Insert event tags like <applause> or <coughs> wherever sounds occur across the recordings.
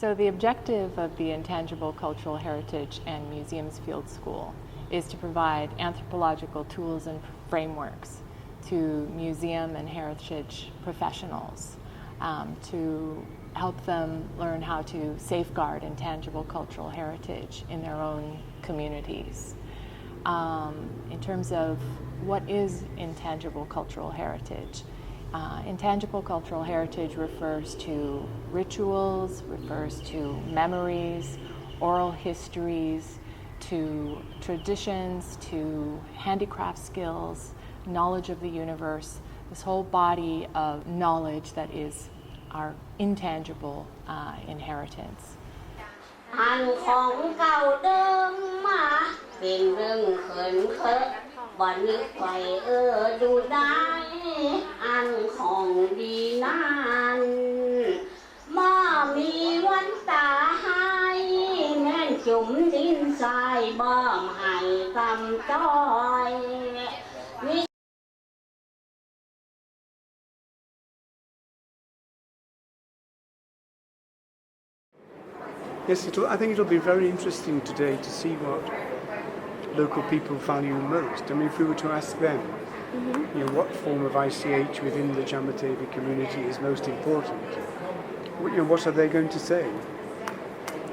So, the objective of the Intangible Cultural Heritage and Museums Field School is to provide anthropological tools and frameworks to museum and heritage professionals um, to help them learn how to safeguard intangible cultural heritage in their own communities. Um, in terms of what is intangible cultural heritage, uh, intangible cultural heritage refers to rituals, refers to memories, oral histories, to traditions, to handicraft skills, knowledge of the universe, this whole body of knowledge that is our intangible uh, inheritance. อันของเก่าเดิมมา เป็นเรื่องเขินเคอะบ่นึกไฟเออดูได้ อันของดีนั้นมามีวันตาให้แม่นจุ่มดินทรายบ่มให้ตำต้อย Yes, it'll, I think it'll be very interesting today to see what local people value most. I mean, if we were to ask them, you know, what form of ICH within the Jamatevi community is most important, what, you know, what are they going to say?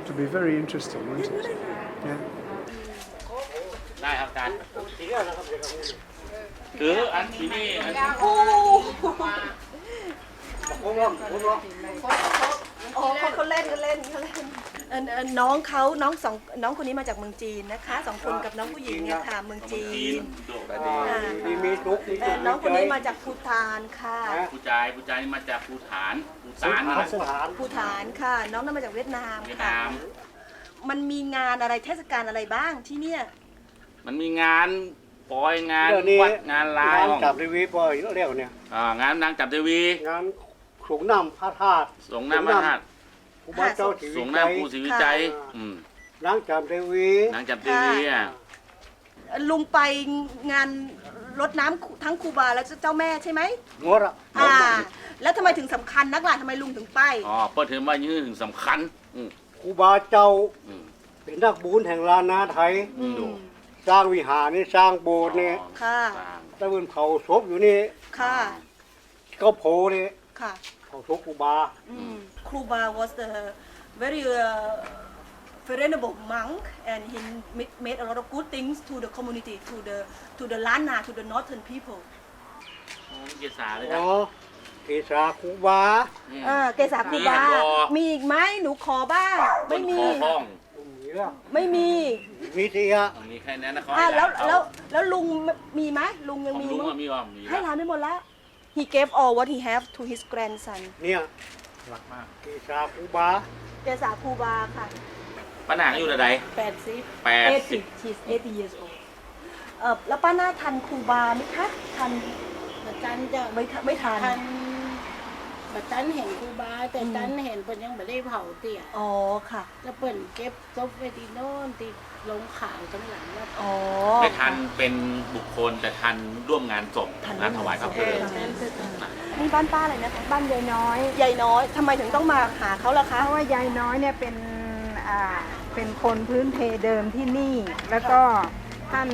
It'll be very interesting, won't it? Yeah. ได้ครับอาจารย์คืออันที่นี่อันที่ โอ้เขาเขาเล่นเขาเล่นเขาเล่น เอ่อเอ่อน้องเขาน้องสองน้องคนนี้มาจากเมืองจีนนะคะสองคนกับน้องผู้หญิงเนี่ยค่ะเมืองจีจีนนโดดค่ะมีมีทุกมีเอ่อน้องคนนี้มาจากภูฏานค่ะผู้ชายผู้ชายนี่มาจากภูฐานภูฐานนะภูฏานค่ะ น้องนั่นมาจากเวียดนามเวียดค่ะ นาม มันมีงานอะไรเทศกาลอะไรบ้างที่เนี่ย มันมีงานปอยงานเดี๋ยวนี้วัดงานลายงานจับทีวีปล่อยเร็วเนี่ยอ่างานนางจับเทวี งานสูงน้ำพระธาตุสงฆ์น้ำพระธาตุ ครูบาเจ้าถีสวิงฆ์จัยน้ำภูศรีวิจัยอืมนางจับทีวีนางจับเทวีอะ ลุงไปงานรดน้ำทั้งครูบาและเจ้าแม่ใช่ไหมงดอะอ่า แล้วทำไมถึงสำคัญนักล่ะทำไมลุงถึงไป อ๋อเปิดถึงว่ายืนถึงสำคัญ อืมครูบาเจ้าอืม เป็นนักบุญแห่งลานนาไทยดูสร้างวิหารนี่สร้างโบสถ์นี่ค่ะ สร้าง ตะวันเผาศพอยู่นี่ค่ะก็โพนี่ค่ะ เผาศพครูบาครูบา was the very uh, venerable monk and he ma- made a lot of good things to the community to the to the Lana to the northern people โอ้เกษาเลยครับอ๋อเกษาครูบาอืม อ่าเกษาครูบา มีบ่มีอีกไหมหนูขอบ้าง ไม่มีคอห้องมีละไม่มีมีเสียมีแค่นั้นนะเขาอ่าให้แล้วหานเขาแล้วแล้วลุงมีไหมลุงยังของมีลุงมั้อะยมีว่ามีให้ร้านไม่หมดแล้ว he gave all what he have to his grandson เนี่ยรักมากเกษาครูบาเกษาครูบาค่ะป้านางอยู่ระใดแปดสิบแปดสิบ she's 80 years old เออแล้วป้าหน้าทันครูบาไหมคะ ทันบัตันจะไม่ทันไม่ทัน ทัน บัตันเห็นครูบาแต่ตันเห็นเพิ่นยังไม่ได้เผาเตี่ยอ๋อค่ะ แล้วเปิ่นเก็บซบไว้ที่โน่นที่ลงข่าวทั้งหลังว่าอ๋อไม่ทันเป็นบุคคลแต่ทันร่วมงานศพทันงาน ถวายพระเพลิง นั้นคือนี่บ้านป้าอะไรนะคะบ้านยายน้อย ยายน้อยทำไมถึงต้องมาหาเขาล่ะคะ เพราะว่ายายน้อยเนี่ยเป็นอ่าเป็นคนพื้นเพเดิมที่นี่ แล้วก็ ท่าน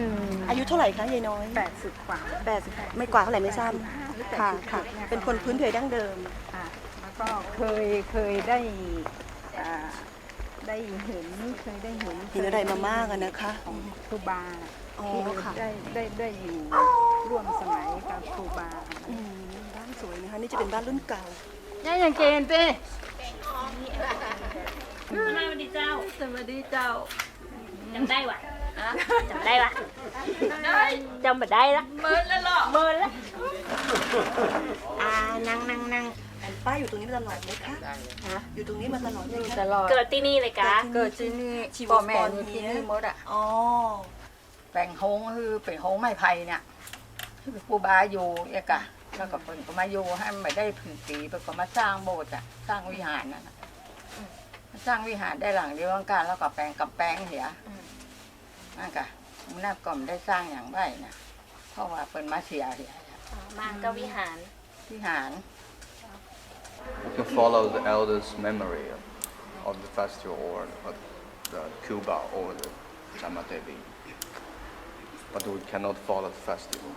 อายุเท่าไหร่คะยายน้อย80กว่าแปดสิบไม่กว่าเท่าไหร่ไม่ทราบ85หรือค่ะ80ค่ะยเป็นคนพื้นเพดั้งเดิม ค่ะแล้วก็เคยเคยได้อ่าได้เห็นเคยได้เห็นเห็นอะไรมามากอะนะคะ ของครูบาอ๋อที่ค่ะ ได้ได้ได้อยู่ร่วมสมัยกับครูบา อืมบ้านสวยนะคะนี่จะเป็นบ้านรุ่นเก่า ย่าอย่างเกณฑ์สิสวัสดีเจ้า สวัสดีเจ้าจำได้วะ จำได้วะจำไม่ได้ละเมินแล้วหรอเมินแล้วอ่านั่งนั่งนั่งป้าอยู่ตรงนี้มาตลอดไหมคะอยู่ตรงนี้มาตลอดไหมคะตลอด เกิดที่นี่เลยกะเกิดที่นี่ชีวพ่อรแม่อยู่ที่นี่หมดอะอ๋อแปลงฮงคือเป็นฮงไม้ไผ่เนี่ยคือครูบาอยู่เอกะแล้วก็เพิ่นก็มาอยู่ให้ไม่ได้ผืนปีเพิ่นก็มาสร้างโบสถ์อะสร้างวิหารนั่นน่ะมาสร้างวิหารได้หลังเดียวกันแล้วก็แปลงกับแปลงเหีย นั่นกะมันน่าก็ไม่ได้สร้างอย่างไรนะเพราะว่าเพิ่นมาเสียเหีย มาก็วิหาร วิหาร You can follow the elders' memory. of the festival or uh, the Cuba or the Jamatevi. But we cannot follow the festival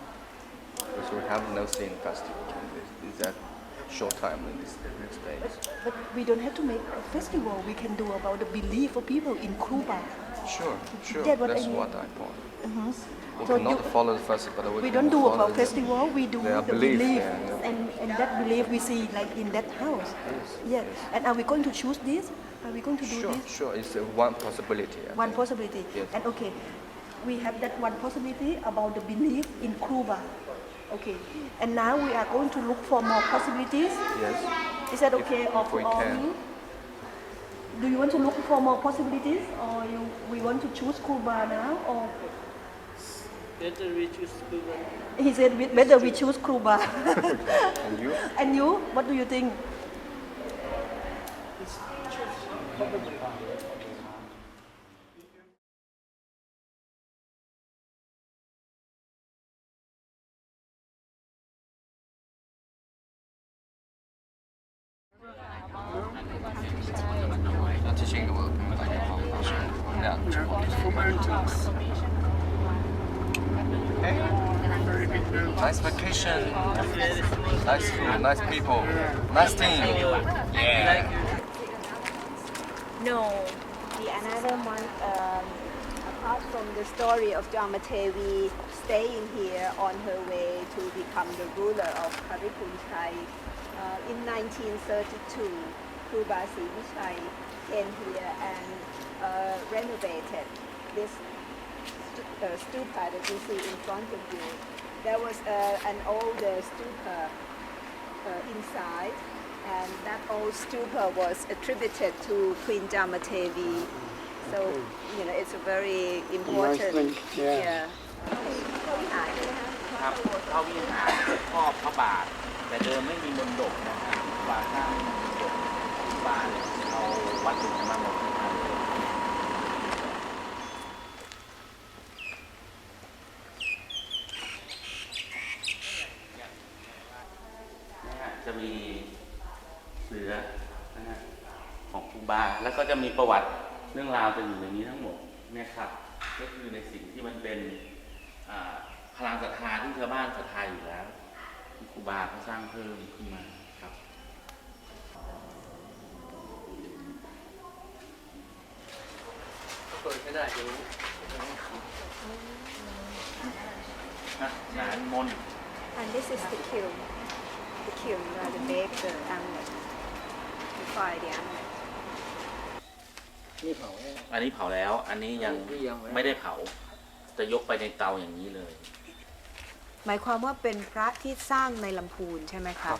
because we have no seen festival in this, in that short time in this, in these days. But we don't have to make a festival. We can do about the belief of people in Cuba. Sure, sure. That's what I That's mean. what I point. Mhm. We So cannot you- follow the festival, but we, don't do follow about the- festival. We do their the belief, belief, yeah, yeah. and and that belief we see like in that house. Yes. And are we going to choose this? Are we going to do Sure, this? sure. It's uh, one possibility. I One think. possibility. Yes. And okay, we have that one possibility about the belief in Cuba. Okay. And now we are going to look for more possibilities. Yes. Is that If- okay? if of we all can. you? Do you want to look for more possibilities, or you we want to choose Cuba now, or? Better we choose Cuba. He said we- better we choose Cuba. <laughs> And you? and you, what do you think? Not teaching about Yeah. For mountains. Nice vacation. Nice food, nice people, nice team. Yeah. No, the another one, um, apart from the story of Jamatevi staying here on her way to become the ruler of Karipunchai, uh, in 1932, Kruba Vichai came here and uh, renovated this stu- uh, stupa that you see in front of you There was uh, an older stupa uh, inside, and that old stupa was attributed to Queen Jamatevi. So, you know, it's a very important. link, yeah. yeah. ครับพระวิหารครอบพระบาท แต่เดิมไม่มีมนดบนะครับบาทสร้างมนดบที่บ้านเนี่ยเอาวัตถุมาหมด <coughs> จะมีเสือนะฮะของครูบาแล้วก็จะมีประวัติเรื่องราวจะอยู่ในนี้ทั้งหมดเนี่ยครับก็คือในสิ่งที่มันเป็นอ่าพลังศรัทธาที่ชาวบ้านศรัทธาอยู่แล้วที่ครูบาเขาสร้างเพิ่มขึ้นมาครับเปิดไม่ได้ดูนะสารมนต์ And this is the kiln. The kiln where they make the amulet. To fry the amulet. นี่เผาอันนี้เผาแล้ว อันนี้ยังนี่ยังไม่ ไม่ได้เผา จะยกไปในเตาอย่างนี้เลย หมายความว่าเป็นพระที่สร้างในลำพูนใช่ไหมคะ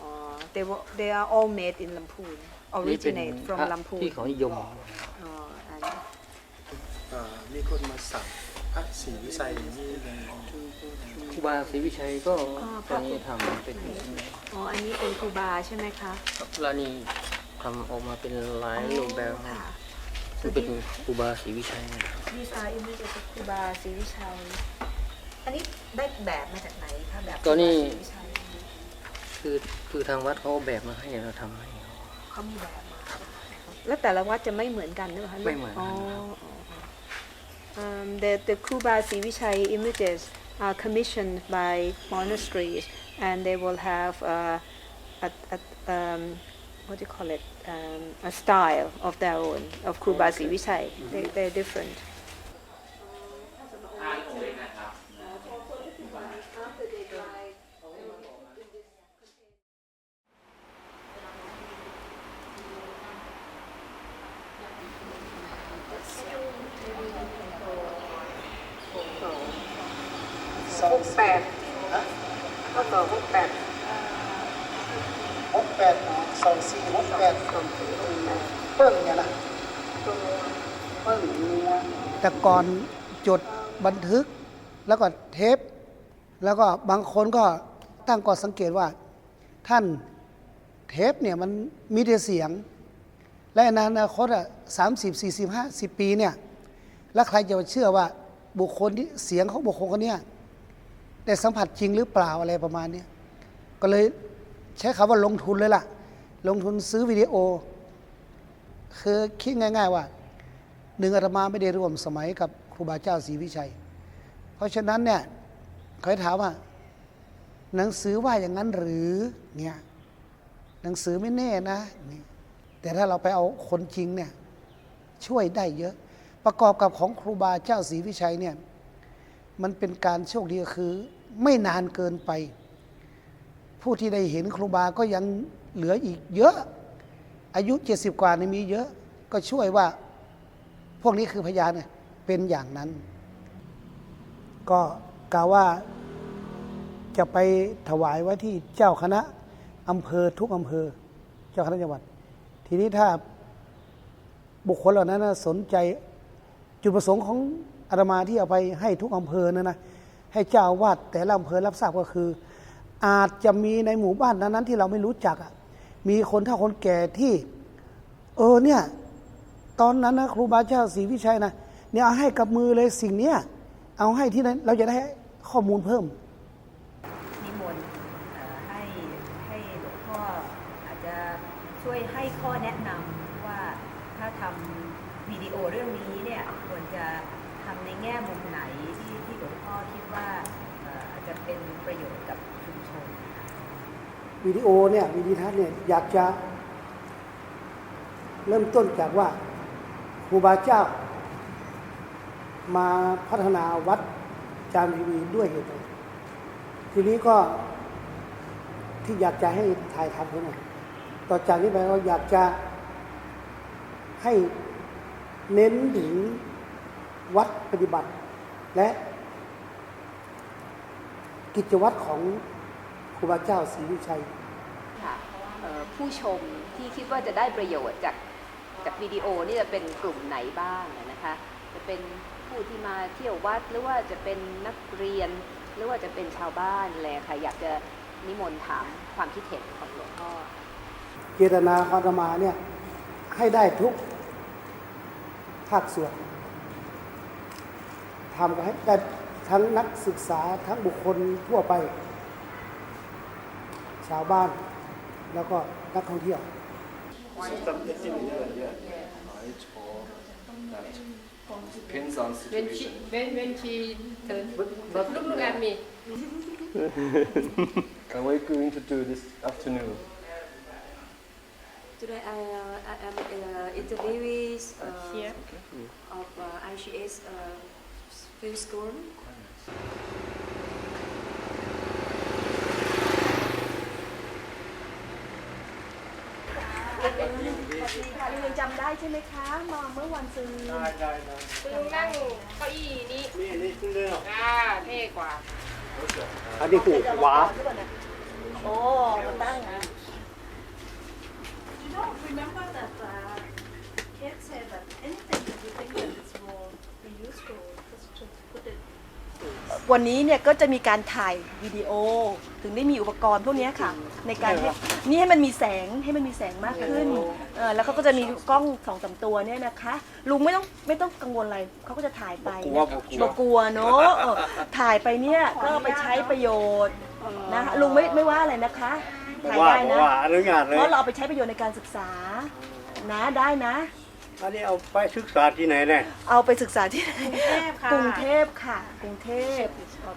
อ๋อ they were they are all made in ลำพูน originate from ลำพูนที่เขานิยม อ๋ออันเอ่อมีคนมาสั่งพระศรีวิชัยนี่เลยครู บาศรีวิชัยก็อ๋อตอนนี้ทำเป็นอ๋อ อันนี้เป็นครูบาใช่ไหมคะแล้วนี่ทำออกมาเป็นหลายรูปแบบค่ะซึ่งเป็นครูบาศรีวิชัย These are images of ครูบาศรีวิชัยอันนี้ได้แบบมาจากไหนคะแบบก็นี่ครูบาศรีวิชัยคือคือทางวัดเขาเอาแบบมาให้เราทำให้ เขามีแบบมาแล้วแต่ละวัดจะไม่เหมือนกันหรือเปล่าคะไม่เหมือนอ๋อ Um, the, the Kuba Sivichai images are commissioned by monasteries and they will have uh, a, a, um, what do you call it, um, a style of their own, of Kuba Sivichai. They, they're different. แปดก็ต่อหกแปดหกแปดสองสี่หกแปดเปิ้งเนี่ยนะเพิ่งมีแต่ก่อนจดบันทึกแล้วก็เทป แล้วก็บางคนก็ตั้งก่อสังเกตว่า ท่านเทปเนี่ยมันมีแต่เสียง และในอนาคตอะสามสิบสี่สิบห้าสิบปีเนี่ยแล้วใครจะเชื่อว่าบุคคลที่เสียงของบุคคลคนเนี้ย ได้สัมผัสจริงหรือเปล่าอะไรประมาณนี้ก็เลยใช้คำว่าลงทุนเลยล่ะ ลงทุนซื้อวิดีโอ คือคิดง่าย ๆ ว่าหนึ่งอาตมาไม่ได้ร่วมสมัยกับครูบาเจ้าศรีวิชัย เพราะฉะนั้นเนี่ยเขาถามว่า หนังสือว่าอย่างนั้นหรือเนี่ยหนังสือไม่แน่นะนี่แต่ถ้าเราไปเอาคนจริงเนี่ยช่วยได้เยอะ ประกอบกับของครูบาเจ้าศรีวิชัยเนี่ยมันเป็นการโชคดีก็คือ ไม่นานเกินไป ผู้ที่ได้เห็นครูบาก็ยังเหลืออีกเยอะ อายุ70กว่านี่มีเยอะ ก็ช่วยว่า พวกนี้คือพยานเป็นอย่างนั้น ก็กล่าวว่าจะไปถวายไว้ที่เจ้าคณะอำเภอทุกอำเภอ เจ้าคณะจังหวัด ทีนี้ถ้าบุคคลเหล่านั้นสนใจจุดประสงค์ของอาตมาที่เอาไปให้ทุกอำเภอนะนะ ให้เจ้าวาดแต่ละอำเภอรับทราบก็คือ อาจจะมีในหมู่บ้านนั้น ๆ ที่เราไม่รู้จักมีคนเฒ่าคนแก่ที่ เออเนี่ย ตอนนั้นนะครูบาเจ้าศรีวิชัยนะเนี่ยเอาให้กับมือเลยสิ่งเนี้ยเอาให้ที่นั้นเราจะได้ข้อมูลเพิ่มนิมนต์ให้ให้หลวงพ่ออาจจะช่วยให้ข้อแนะนำว่าถ้าทำวิดีโอเรื่องนี้เนี่ยควรจะทำในแง่มุมไหนที่ที่หลวงพ่อคิดว่าเอ่ออาจจะ เป็นประโยชน์กับชุมชนวิดีโอเนี่ยวิดีทัศน์เนี่ยอยากจะ เริ่มต้นจากว่าครูบาเจ้า มาพัฒนาวัดจามทีวีด้วยเหตุใดทีนี้ก็ที่อยากจะให้ถ่ายทำขึ้นมาต่อจากนี้ไปก็อยากจะให้เน้นถึงวัดปฏิบัติและ กิจวัตรของครูบาเจ้าศรีวิชัยค่ะผู้ชมที่คิดว่าจะได้ประโยชน์จากจากวิดีโอนี่จะเป็นกลุ่มไหนบ้างนะคะจะเป็นผู้ที่มาเที่ยววัดหรือว่าจะเป็นนักเรียน หรือว่าจะเป็นชาวบ้านแหละค่ะอยากจะนิมนต์ถามความคิดเห็นของหลวงพ่อเจตนาของอาตมาเนี่ยให้ได้ทุกภาคส่วนทำกันให้ได้ ทั้งนักศึกษาทั้งบุคคลทั่วไป ชาวบ้าน แล้วก็นักท่องเที่ยว Depends on when she situation. when when she turn look look at me Are we going to do this afternoon? Today I, uh, I am uh, interviewee uh, here of uh, IGS uh, film school. สวัสดีค่ะลุงยังจำได้ใช่ไหมคะมาเมื่อวันซืนได้ได้ได้คุณลุงนั่งเก้าอี้นี้นี่นี่คือเรื่องอ่าเท่กว่าอันนี้หูหวาโอ้มาตั้งนะ You don't remember that uh, Kate said that anything that you think that is will be useful, just just put it วันนี้เนี่ยก็จะมีการถ่ายวิดีโอ ถึงได้มีอุปกรณ์พวกเนี้ยค่ะ ในการให้นี่ให้มันมีแสงให้มันมีแสงมากขึ้นเออแล้วเขาก็จะมีกล้องสองสามตัวเนี่ยนะคะ ลุงไม่ต้องไม่ต้องกังวลอะไรเขาก็จะถ่ายไปนะบอกกลัวเนาะเออถ่ายไปเนี่ยก็เอาไปใช้ประโยชน์นะคะลุงไม่ไม่ว่าอะไรนะคะถ่ายได้นะว่าอนุญาตเลย เพราะเราเอาไปใช้ประโยชน์ในการศึกษานะได้นะ อันนี้เอาไปศึกษาที่ไหนเนี่ยเอาไปศึกษาที่ไหนกรุงเทพค่ะกรุงเทพ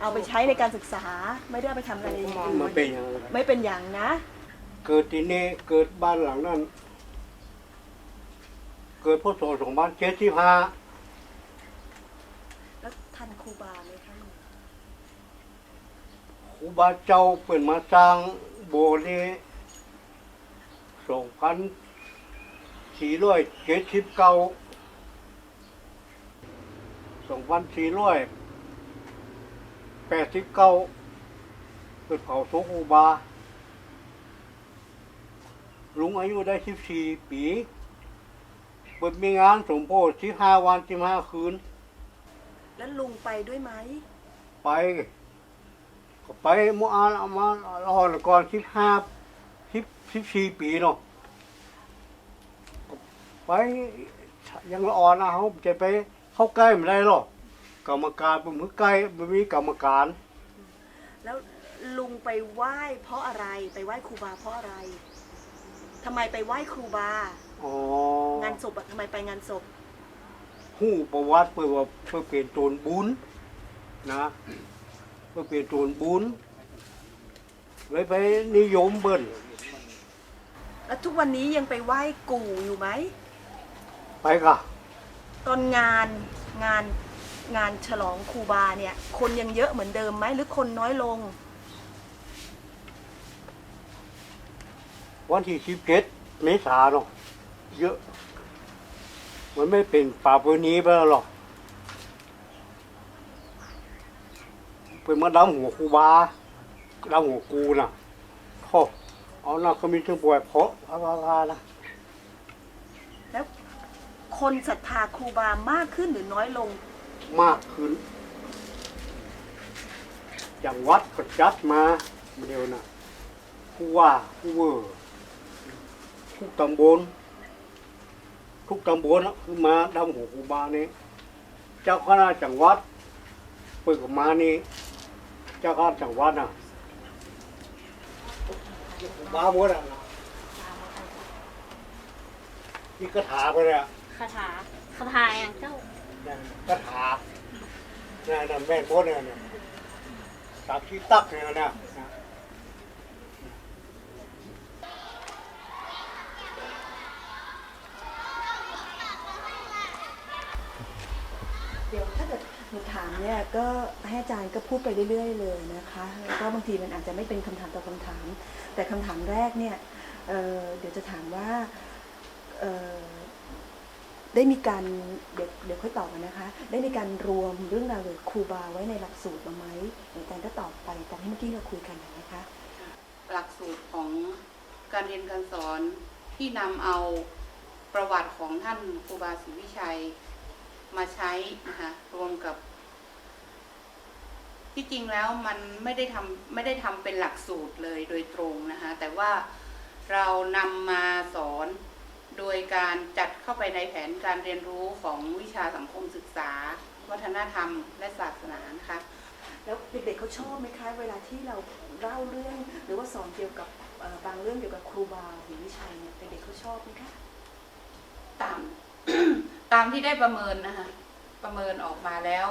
เอาไปใช้ในการศึกษาไม่ได้เอาไปทำอะไรอย่างอื่นมันเป็นอย่างไรไม่เป็นอย่างนะ เกิดที่นี่เกิดบ้านหลังนั้นเกิดพศสองพันเจ็ดสิบห้าแล้วทันครูบาไหมคะลุงครูบาเจ้าเป็นมาสร้างโบสถ์นี้สองพัน สี่ร้อยเจ็ดสิบเก้าสองพันสี่ร้อยแปดสิบเก้าเป็นเผาศพครูบา ลุงอายุได้สิบสี่ปีเปิดมีงานสมโพธิสิบห้าวันสิบห้าคืน แล้วลุงไปด้วยไหม ไปก็ไปเมื่ออานเอามาอ่อนก่อนสิบห้าสิบสิบสี่ปีเนาะก็ ไปยังละอ่อนนะเขาจะไปเข้าใกล้ไม่ได้หรอกกรรมการเป็นมือใกล้ไม่มีกรรมการ แล้วลุงไปไหว้เพราะอะไรไปไหว้ครูบาเพราะอะไรทำไมไปไหว้ครูบาอ๋องานศพอะทำไมไปงานศพหู้ประวัติเพื่อว่าเพื่อเป็นโจรบุญนะเพื่อเป็นโจรบุญเลยไปนิยมเบิ่นแล้วทุกวันนี้ยังไปไหว้กู่อยู่ไหม ไปกะตอนงานงานงานฉลองครูบาเนี่ย คนยังเยอะเหมือนเดิมไหมหรือคนน้อยลง วันที่สิบเจ็ดเมษาเนาะเยอะ มันไม่เป็นป่าเวณีไปแล้วหรอกเป็นมาดำหัวครูบาดำหัวกูน่ะโธ่เอาน่ะก็มีถึงป่วยเพราะพระวานะแล้ว คนศรัทธาครูบามากขึ้นหรือน้อยลง มากขึ้น อย่างวัดก็จัดมาเดียวนะผู้ว่าผู้เวอร์ทุกตำบลทุกตำบลน่ะคือมาดำหัวครูบานี่เจ้าคณะจังหวัดเปิดมานี่เจ้าคณะจังหวัดน่ะครูบาหมดอะนี่กระถาไปเลยอะ คาถาคาถาอย่างเจ้านั่นกระถานั่นนั่นแม่นโพดเนี่ยเนี่ยสักที่ตักเนี่ยนะนะเดี๋ยวถ้าเกิดหนูถามเนี่ยก็ให้อาจารย์ก็พูดไปเรื่อยๆ เลยนะคะแล้วก็บางทีมันอาจจะไม่เป็นคำถามต่อคำถาม แต่คำถามแรกเนี่ยเอ่อเดี๋ยวจะถามว่าเอ่อ ได้มีการเดี๋ยวเดี๋ยวค่อยตอบกันนะคะ ได้มีการรวมเรื่องราวเกี่ยครูบาไว้ในหลักสูตรบ้าไหมเดี๋ยอาจารย์ก็ตอบไปตามที่เมื่อกี้เราคุยกันนะคะ หลักสูตรของการเรียนการสอนที่นำเอาประวัติของท่านครูบาศรีวิชัยมาใช้นะคะรวมกับ ที่จริงแล้วมันไม่ได้ทำไม่ได้ทำเป็นหลักสูตรเลยโดยตรงนะคะแต่ว่าเรานำมาสอน โดยการจัดเข้าไปในแผนการเรียนรู้ของวิชาสังคมศึกษา วัฒนธรรม และศาสนานะคะแล้วเด็กๆเขาชอบไหมคะเวลาที่เราเล่าเรื่อง หรือว่าสอนเกี่ยวกับเอ่อบางเรื่องเกี่ยวกับครูบาหรือวิชัยเนี่ยเด็กๆเขาชอบไหมคะตามตามที่ได้ประเมินนะคะประเมินออกมาแล้ว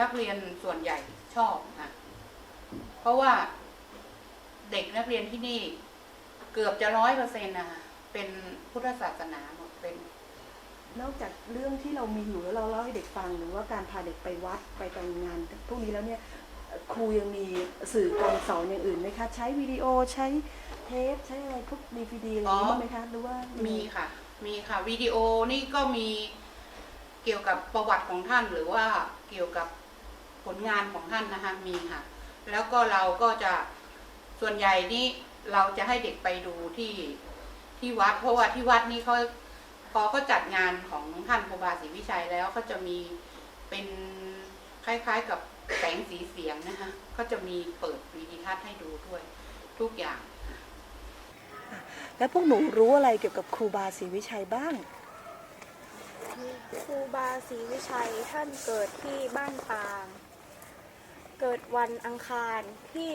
นักเรียนส่วนใหญ่ชอบค่ะเพราะว่าเด็กนักเรียนที่นี่เกือบจะร้อยเปอร์เซ็นต์นะคะ เป็นพุทธศาสนาหมดเป็น นอกจากเรื่องที่เรามีอยู่แล้วเราเล่าให้เด็กฟังหรือว่าการพาเด็กไปวัดไปตามงาน พวกนี้แล้วเนี่ยครูยังมีสื่อการสอนอย่างอื่นไหมคะ ใช้วิดีโอใช้เทปใช้อะไรพวกดีวีดีอะไรอย่างนี้บ้างไหมคะหรือว่ามีค่ะ มีค่ะวิดีโอนี่ก็มีเกี่ยวกับประวัติของท่านหรือว่าเกี่ยวกับผลงานของท่านนะคะมีค่ะ แล้วก็เราก็จะส่วนใหญ่นี่เราจะให้เด็กไปดูที่ ที่วัด เพราะว่าที่วัดนี่เขาพอก็จัดงานของท่านครูบาศรีวิชัยแล้วก็จะมีเป็นคล้ายๆกับแสงสีเสียงนะคะก็จะมีเปิดวิดีทัศน์ให้ดูด้วยทุกอย่าง แล้วพวกหนูรู้อะไรเกี่ยวกับครูบาศรีวิชัยบ้าง ครูบาศรีวิชัยท่านเกิดที่บ้านปาง เกิดวันอังคารที่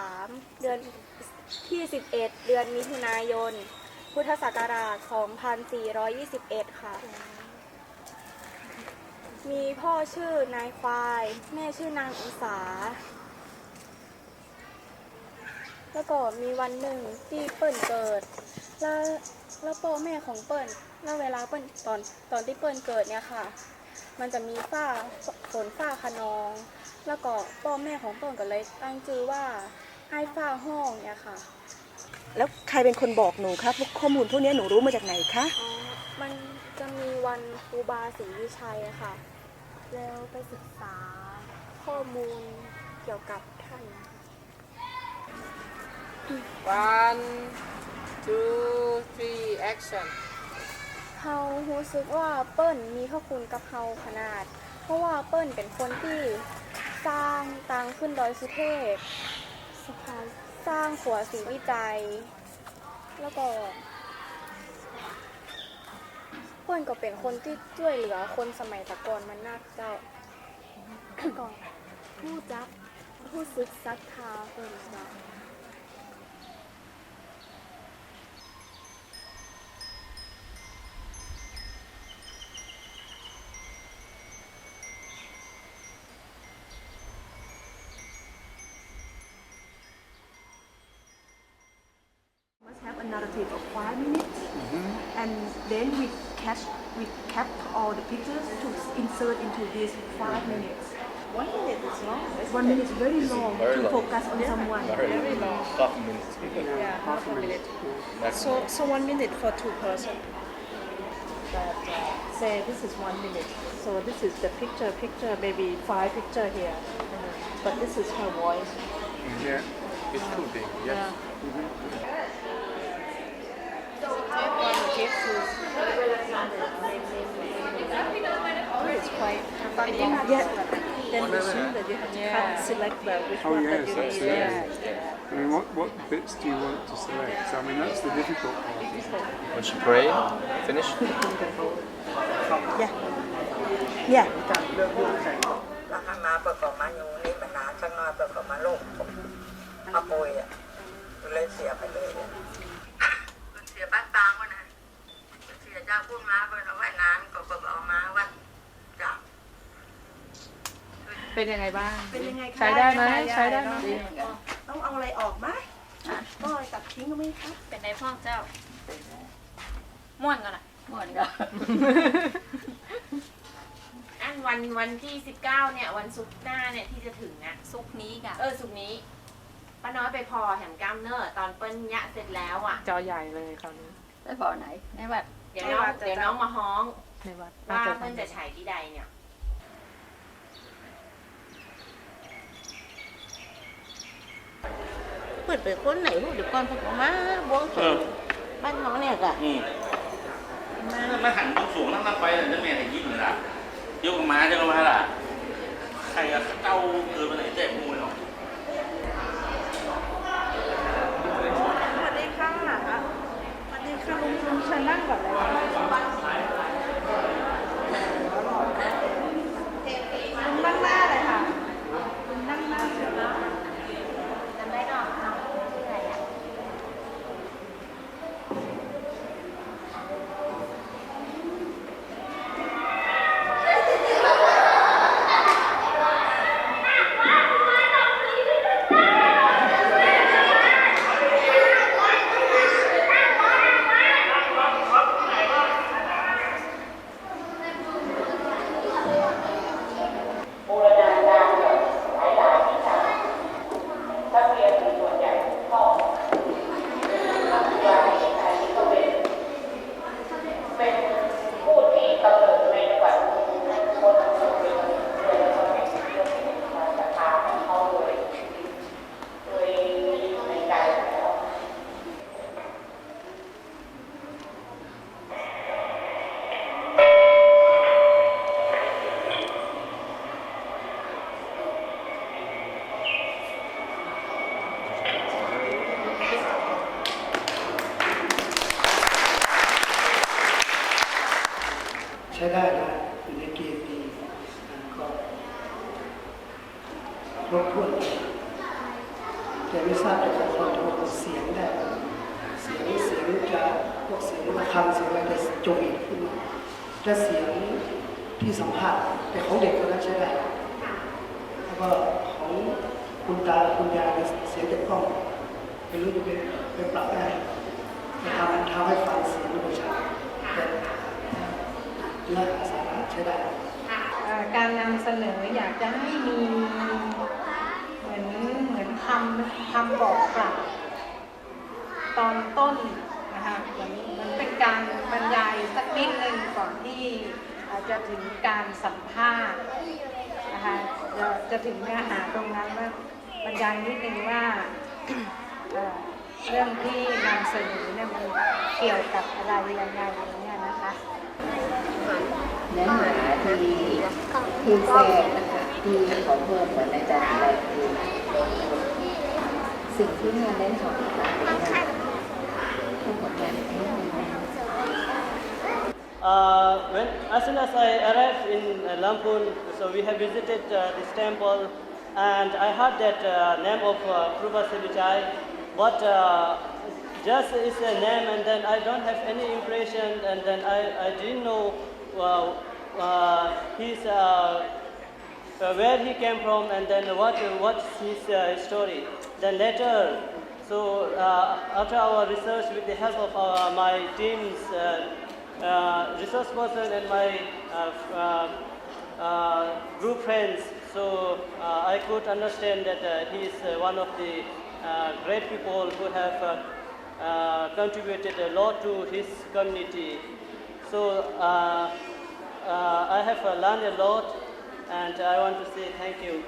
13 เดือนที่ 11 เดือนมิถุนายน พุทธศักราช 2421 ค่ะ มีพ่อชื่อนายควาย แม่ชื่อนางอุสา แล้วก็มีวันหนึ่งที่เปิ้ลเกิด แล้วแล้วพ่อแม่ของเปิ้ลแล้วเวลาเปิ้ลตอนตอนที่เปิ้ลเกิดเนี่ยค่ะ มันจะมีฝ้าฝนฝ้าขนอง แล้วก็พ่อแม่ของเปิ้ลก็เลยตั้งชื่อว่าไอ้ฝ้าห้องเนี่ยค่ะ แล้วใครเป็นคนบอกหนูคะพวกข้อมูลพวกนี้หนูรู้มาจากไหนคะ อ๋อมันจะมีวันครูบาศรีวิชัยอะค่ะ แล้วไปศึกษาข้อมูลเกี่ยวกับท่าน One, two, three, action. เฮารู้สึกว่าเปิ้ลมีพระคุณกับเฮาขนาด เพราะว่าเปิ้ลเป็นคนที่สร้างตังขึ้นดอยสุเทพสะพาน สร้างขัวสีวิจัย แล้วก็เพื่อนก็เป็นคนที่ช่วยเหลือคนสมัยตะกอนมันนักเจ้าก่อนผู้จักผู้ซึกซักทาเปิ้ลเจ้า narrative of five minutes, mm-hmm. and then we catch we cap all the pictures to insert into these five minutes. One minute is long. isn't One minute is very long Very to long. focus on someone. Very long. Half a minute. Yeah, half a minute. That's So, so one minute for two person. But uh, say this is one minute. So this is the picture, picture, maybe five picture here. But this is her voice. Mm-hmm. Yeah, it's too big. Yes. Yeah. Oh, it's quite long. Yeah. Then we assume that you have to cut, select the which Oh one yes, that you that's need. it. Yeah. I mean, what, what bits do you want to select? I mean, that's the difficult part. Once you pray, finish. Yeah. Yeah. แล้วให้มาประกอบมาอยู่นี่ปัญหาสักหน้อยประกอบมาลูกมาป่วยอ่ะเลยเสียไปเลยอะ เสียเจ้าพูดมาไปแล้วว่ายน้ำก็ก็เอามาวัดจ้ะเป็นยังไงบ้าง เป็นยังไงคะใช้ได้ไหมใช้ได้ไหมต้องเอาอะไรออกไหมต้องเอาอะไรตัดทิ้งก็ไหมคะเป็นในพ่อเจ้าม่วนกันอะม่วนก็อันวันวันที่19เนี่ย วันศุกร์หน้าเนี่ยที่จะถึงอะซุกนี้กะเออศุกร์นี้ป้าน้อยไปพอแหมกล้ามเนอร์ตอนเปิ้ลยะเสร็จแล้วอะ จอใหญ่เลยคราวนี้ไปบ่อไหนในวัดเดี๋ยวน้องเดี๋ยวน้องมาฮ้องในวัดว่าเปิ้ลจะฉายที่ใดเนี่ยเปิดไปคนไหนพูดเดี๋ยวก่อนพวกมาบวงสรวงบ้านน้องเนี่ยกะอืมมาหันบางสูงนั่งนั่งไปเลยจะแม่ให้ยิ้มเลยล่ะยกมาจะมาล่ะใครก็เก้าเกินไปไหนแตกมูเลยหรอ สวัสดีค่ะ จะลงลุงเชิญนั่งก่อนเลยลุงนั่งหน้าเลยค่ะลุงนั่งหน้าเชิญนะ จำได้ดอกน้องชื่ออะไรอะ ใช้ได้นะอยู่ในเกณฑ์ดีนะก็ครบถ้วนแต่ไม่ทราบจะคอนโทรลเสียงได้ เสียงเสียงจะพวกเสียงระฆังเสียงอะไรจะโจอีกขึ้นและเสียงที่สัมภาษณ์แต่ของเด็กคนนั้นใช้ได้แล้วก็ของคุณตาคุณยายเนี่ยเสียงจากกล้องไม่รู้จะไปไปปรับได้จะทำทำให้ฟังเสียงมันชัดแต่ เนื้อหาสาระใช้ได้อ่าการนำเสนออยากจะให้มีเหมือนเหมือนคำคำบอกกล่าวตอนต้นนะคะเหมือนเหมือนเป็นการบรรยายสักนิดหนึ่งก่อนที่อาจจะถึงการสัมภาษณ์นะคะจะจะถึงเนื้อหาตรงนั้นว่าบรรยายนิดนึงว่าเอ่อเรื่องที่นำเสนอเนี่ยมันเกี่ยวกับอะไรยังไงอย่างเงี้ยนะคะ เนื้อหาที่ที่แทรกนะคะที่ขอเพิ่มเหมือนอาจารย์อะไรคือสิ่งที่งานเล่นของเราเป็นผู้ผลงานที่ทำงาน Uh, when, as soon as I arrived in uh, Lampun, so we have visited uh, this temple, and I heard that uh, name of uh, Krupa Sivichai, but uh, just is a name, and then I don't have any impression, and then I, I didn't know uh, uh, his uh, uh, where he came from, and then what what's his uh, story. Then later, So uh, after our research with the help of our, my team's uh, uh, resource person and my uh, uh, uh, group friends, so uh, I could understand that uh, he is uh, one of the uh, great people who have uh, uh, contributed a lot to his community. So uh, uh, I have uh, learned a lot and I want to say thank you.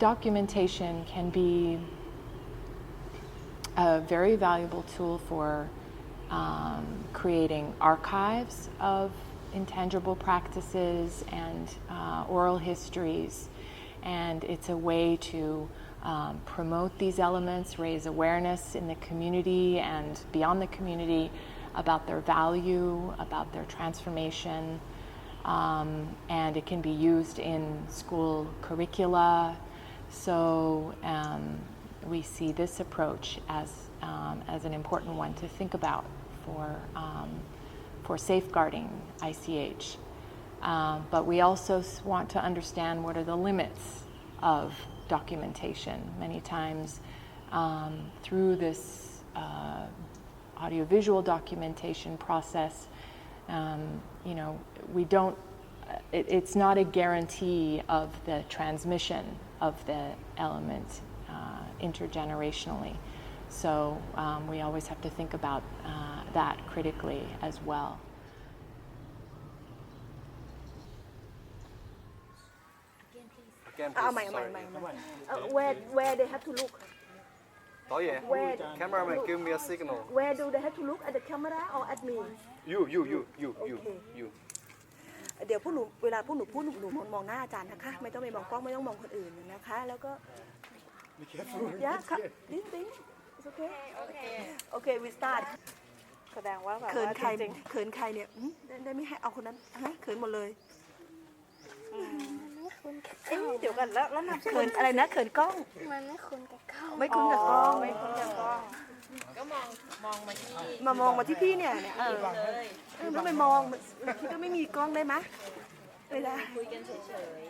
Documentation can be a very valuable tool for um, creating archives of intangible practices and uh, oral histories. And it's a way to um, promote these elements, raise awareness in the community and beyond the community about their value, about their transformation. Um, and it can be used in school curricula. So um, we see this approach as, um, as an important one to think about for, um, for safeguarding ICH. Um, but we also want to understand what are the limits of documentation. Many times um, through this uh, audiovisual documentation process. Um, you know, we don't, it, it's not a guarantee of the transmission of the element uh, intergenerationally. So um, we always have to think about uh, that critically as well. Again, please. Again, oh, please. Oh, my, my, my, my. Uh, where, where they have to look. Oh yeah. Where- Cameraman, give me a signal. where do they have to look at the camera or at me You, you, you, you, you, Okay. you. เดี๋ยวพวกหนูเวลาพวกหนูพูดหนูหนูมองมองหน้าอาจารย์นะคะ ไม่ต้องไปมองกล้องไม่ต้องมองคนอื่นนะคะ แล้วก็ Be careful. ยะค่ะดิ้งดิ้ง it's okay okay we start แสดงว่าแบบเขินว่าใครจริงเขินใครเนี่ยอืมได้ได้ไม่ให้เอาคนนั้นฮะเขินหมดเลย เอ๊ะเดี๋ยวกันแล้วแล้วนามสกุเขิลนอะไรนะเขินกล้อง มันไม่คุ้นกับกล้องไม่คุ้นกับกล้องไม่คุ้นกับกล้องก็มองมองมาที่มามองมาที่พี่เนี่ยเนี่ยเออเลยเออไม่ไปมองคิดว่าไม่มีกล้องได้ไหมไม่ได้คุยกันเฉย